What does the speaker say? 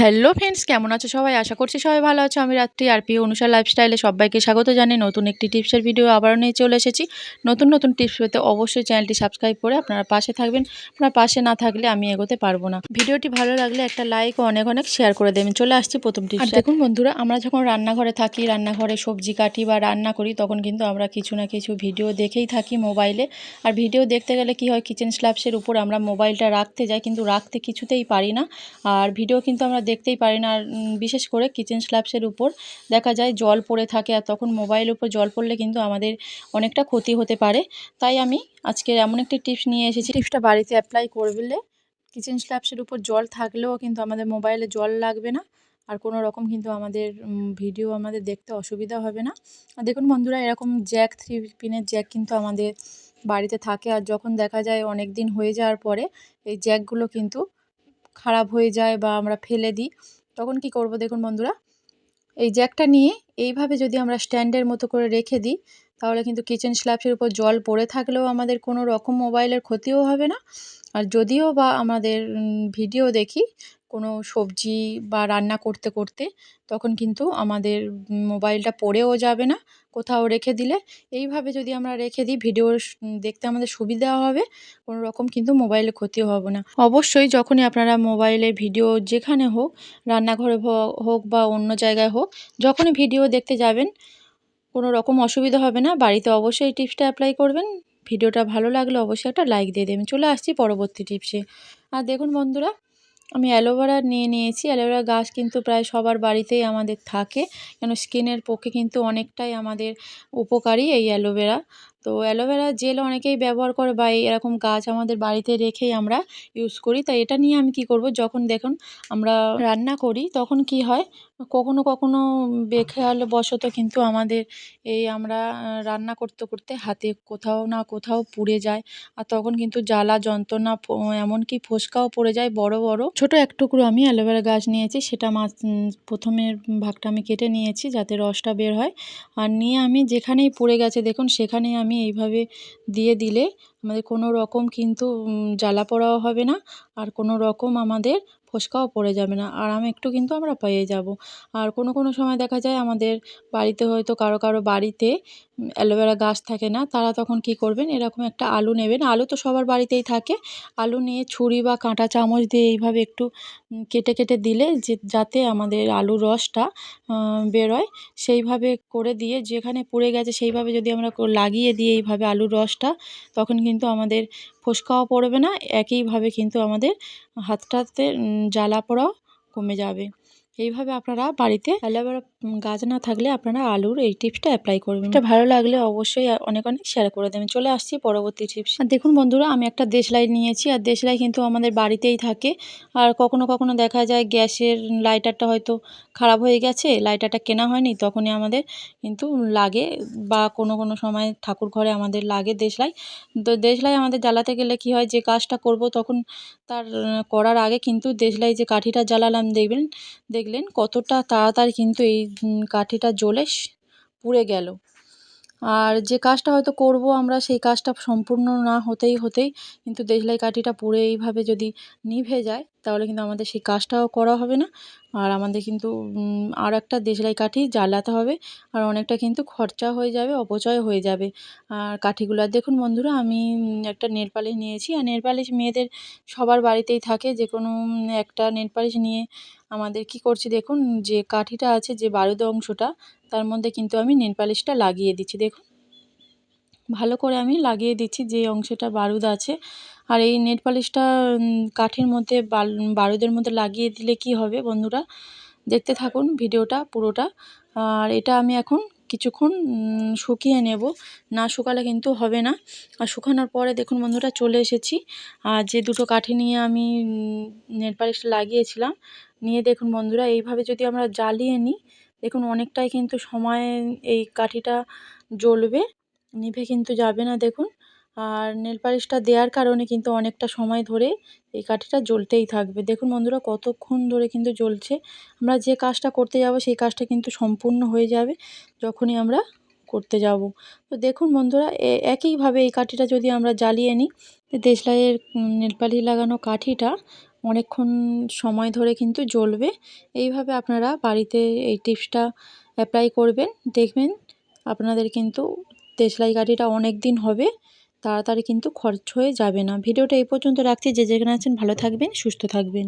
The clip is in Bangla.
হ্যালো ফ্রেন্ডস কেমন আছো সবাই? আশা করছি সবাই ভালো আছো। আমি রাত্রি আর পি অনুষা লাইফস্টাইলে সবাইকে স্বাগত জানিয়ে নতুন একটি টিপসের ভিডিও আবারও নিয়ে চলে এসেছি। নতুন নতুন টিপস পেতে অবশ্যই চ্যানেলটি সাবস্ক্রাইব করে আপনারা পাশে থাকবেন। আপনার পাশে না থাকলে আমি এগোতে পারব না। ভিডিওটি ভালো লাগলে একটা লাইক ও অনেক অনেক শেয়ার করে দেবেন। চলে আসছি প্রথম টিপস দেখুন বন্ধুরা, আমরা যখন রান্নাঘরে থাকি, রান্নাঘরে সবজি কাটি বা রান্না করি, তখন কিন্তু আমরা কিছু না কিছু ভিডিও দেখেই থাকি মোবাইলে আর ভিডিও দেখতে গেলে কি হয় কিচেন স্ল্যাবসের উপর আমরা মোবাইলটা রাখতে যাই, কিন্তু রাখতে কিছুতেই পারি না। আর ভিডিও কিন্তু আমরা দেখতেই পারি না। আর বিশেষ করে কিচেন স্ল্যাবসের উপর দেখা যায় জল পড়ে থাকে আর তখন মোবাইলের উপর জল পড়লে কিন্তু আমাদের অনেকটা ক্ষতি হতে পারে। তাই আমি আজকে এমন একটি টিপস নিয়ে এসেছি। টিপসটা বাড়িতে অ্যাপ্লাই করলে কিচেন স্ল্যাবসের উপর জল থাকলেও কিন্তু আমাদের মোবাইলে জল লাগবে না। আর কোনো রকম কিন্তু আমাদের ভিডিও আমাদের দেখতে অসুবিধা হবে না। আর দেখুন বন্ধুরা, এরকম জ্যাক থ্রি পিনের জ্যাক কিন্তু আমাদের বাড়িতে থাকে। আর যখন দেখা যায় অনেক দিন হয়ে যাওয়ার পরে এই জ্যাকগুলো কিন্তু খারাপ হয়ে যায় বা আমরা ফেলে দিই, তখন কি করব দেখুন বন্ধুরা? এই জ্যাকটা নিয়ে এইভাবে যদি আমরা স্ট্যান্ডের মতো করে রেখে দিই, তাহলে কিন্তু কিচেন স্ল্যাবসের উপর জল পড়ে থাকলেও আমাদের কোনো রকম মোবাইলের ক্ষতিও হবে না। আর যদিও বা আমাদের ভিডিও দেখি কোনো সবজি বা রান্না করতে করতে তখন কিন্তু আমাদের মোবাইলটা পড়েও যাবে না, কোথাও রেখে দিলে। এইভাবে যদি আমরা রেখে দিই, ভিডিও দেখতে আমাদের সুবিধা হবে, কোনো রকম কিন্তু মোবাইলে ক্ষতি হবে না। অবশ্যই যখনই আপনারা মোবাইলে ভিডিও যেখানে হোক, রান্নাঘরে হোক বা অন্য জায়গায় হোক, যখনই ভিডিও দেখতে যাবেন, কোনো রকম অসুবিধা হবে না। বাড়িতে অবশ্যই এই টিপসটা অ্যাপ্লাই করবেন। ভিডিওটা ভালো লাগলে অবশ্যই একটা লাইক দিয়ে দেবেন। চলে আসছি পরবর্তী টিপসে। আর দেখুন বন্ধুরা আমি অ্যালোভেরা নিয়ে নিয়েছি। অ্যালোভেরা গাছ কিন্তু প্রায় সবার বাড়িতেই আমাদের থাকে। কেন, স্কিনের পক্ষে কিন্তু অনেকটাই আমাদের উপকারী এই অ্যালোভেরা। তো অ্যালোভেরা জেল অনেকেই ব্যবহার করে বা এরকম গাছ আমাদের বাড়িতে রেখেই আমরা ইউজ করি। তাই এটা নিয়ে আমি কি করব? যখন দেখুন আমরা রান্না করি, তখন কি হয়? কখনো কখনো বেখেয়াল বশত কিন্তু আমাদের এই আমরা রান্না করতে করতে হাতে কোথাও না কোথাও পুড়ে যায় আর তখন কিন্তু জ্বালা, যন্ত্রণা এমনকি ফোসকাও পড়ে যায় বড় বড়। ছোট এক টুকরো আমি অ্যালোভেরা গাছ নিয়েছি, সেটা মাছ প্রথমের ভাগটা আমি কেটে নিয়েছি যাতে রসটা বের হয়। আর নিয়ে আমি যেখানেই পড়ে গেছে, দেখুন সেখানেই আমি এইভাবে দিয়ে দিলে আমাদের কোনো রকম কিন্তু জ্বালা পোড়াও হবে না আর কোনো রকম আমাদের ফোসকাও পড়ে যাবে না। আরাম একটু কিন্তু আমরা পেয়ে যাব। আর কোনো কোনো সময় দেখা যায় আমাদের বাড়িতে হয়তো কারও কারও বাড়িতে অ্যালোভেরা গাছ থাকে না, তারা তখন কি করবেন? এরকম একটা আলু নেবেন। আলু তো সবার বাড়িতেই থাকে। আলু নিয়ে ছুরি বা কাঁটা চামচ দিয়ে এইভাবে একটু কেটে কেটে দিলে যে, যাতে আমাদের আলুর রসটা বেরোয়, সেইভাবে করে দিয়ে যেখানে পুড়ে গেছে সেইভাবে যদি আমরা লাগিয়ে দিই এইভাবে আলুর রসটা, তখন কিন্তু আমাদের ফোসকাও পড়বে না একইভাবে কিন্তু আমাদের হাতটাতে জ্বালা পোড়াও কমে যাবে। এইভাবে আপনারা বাড়িতে অ্যালোভেরা গাছ না থাকলে আপনারা আলুর এই টিপসটা অ্যাপ্লাই করবেন। এটা ভালো লাগলে অবশ্যই অনেক অনেক শেয়ার করে দেবেন। চলে আসছি পরবর্তী টিপস আর দেখুন বন্ধুরা আমি একটা দেশলাই নিয়েছি। আর দেশলাই কিন্তু আমাদের বাড়িতেই থাকে। আর কখনো কখনো দেখা যায় গ্যাসের লাইটারটা হয়তো খারাপ হয়ে গেছে লাইটারটা কেনা হয়নি তখনই আমাদের কিন্তু লাগে বা কোনো কোনো সময় ঠাকুর ঘরে আমাদের লাগে দেশলাই তো দেশলাই আমাদের জ্বালাতে গেলে কি হয় যে কাজটা করব তখন তার করার আগে কিন্তু দেশলাই যে কাঠিটা জ্বালালাম দেখবেন দেখলেন কতটা তাড়াতাড়ি কিন্তু এই কাঠিটা জ্বলে পুড়ে গেল। আর যে কাজটা হয়তো করব আমরা সেই কাজটা সম্পূর্ণ না হতেই হতেই কিন্তু দেশলাই কাঠিটা পুড়ে এইভাবে যদি নিভে যায় তাহলে কিন্তু আমাদের সেই কাজটাও করা হবে না। আর আমাদের কিন্তু আর একটা দেশলাই কাঠি জ্বালাতে হবে। আর অনেকটা কিন্তু খরচা হয়ে যাবে, অপচয় হয়ে যাবে। আর কাঠিগুলো দেখুন বন্ধুরা, আমি একটা নেল পালিশ নিয়েছি। আর নেল পালিশ মেয়েদের সবার বাড়িতেই থাকে। যে কোনো একটা নেল পালিশ নিয়ে আমাদের কি করছি দেখুন, যে কাঠিটা আছে, যে বারুদ অংশটা, তার মধ্যে কিন্তু আমি নেল পালিশটা লাগিয়ে দিচ্ছি। দেখুন, ভালো করে আমি লাগিয়ে দিচ্ছি যে অংশটা বারুদ আছে। আর এই নেট পালিশটা কাঠের মধ্যে বারুদের মধ্যে লাগিয়ে দিলে কি হবে বন্ধুরা? দেখতে থাকুন ভিডিওটা পুরোটা। আর এটা আমি এখন কিছুক্ষণ শুকিয়ে নেব। না শুকালে কিন্তু হবে না। আর শুকানোর পরে দেখুন বন্ধুরা চলে এসেছি। আর যে দুটো কাঠি নিয়ে আমি নেট পালিশটা লাগিয়েছিলাম, নিয়ে দেখুন বন্ধুরা এইভাবে যদি আমরা জ্বালিয়ে নিই, দেখুন অনেকটাই কিন্তু সময় এই কাঠিটা জ্বলবে, নিভে কিন্তু যাবে না দেখুন। আর নেল পালিশটা দেওয়ার কারণে কিন্তু অনেকটা সময় ধরে এই কাঠিটা জ্বলতেই থাকবে। দেখুন বন্ধুরা, কতক্ষণ ধরে কিন্তু জ্বলছে। আমরা যে কাজটা করতে যাব, সেই কাজটা কিন্তু সম্পূর্ণ হয়ে যাবে যখনই আমরা করতে যাব। তো দেখুন বন্ধুরা একইভাবে এই কাঠিটা যদি আমরা জ্বালিয়ে নিই, দেশলাইয়ের নেল পালিশ লাগানো কাঠিটা অনেকক্ষণ সময় ধরে কিন্তু জ্বলবে। এইভাবে আপনারা বাড়িতে এই টিপসটা অ্যাপ্লাই করবেন। দেখবেন আপনাদের কিন্তু দেশলাই কাঠিটা অনেক দিন হবে। তাড়াতাড়ি কিন্তু খরচ হয়ে যাবে না। ভিডিওটা এই পর্যন্ত রাখছি। যে যেখানে আছেন ভালো থাকবেন, সুস্থ থাকবেন।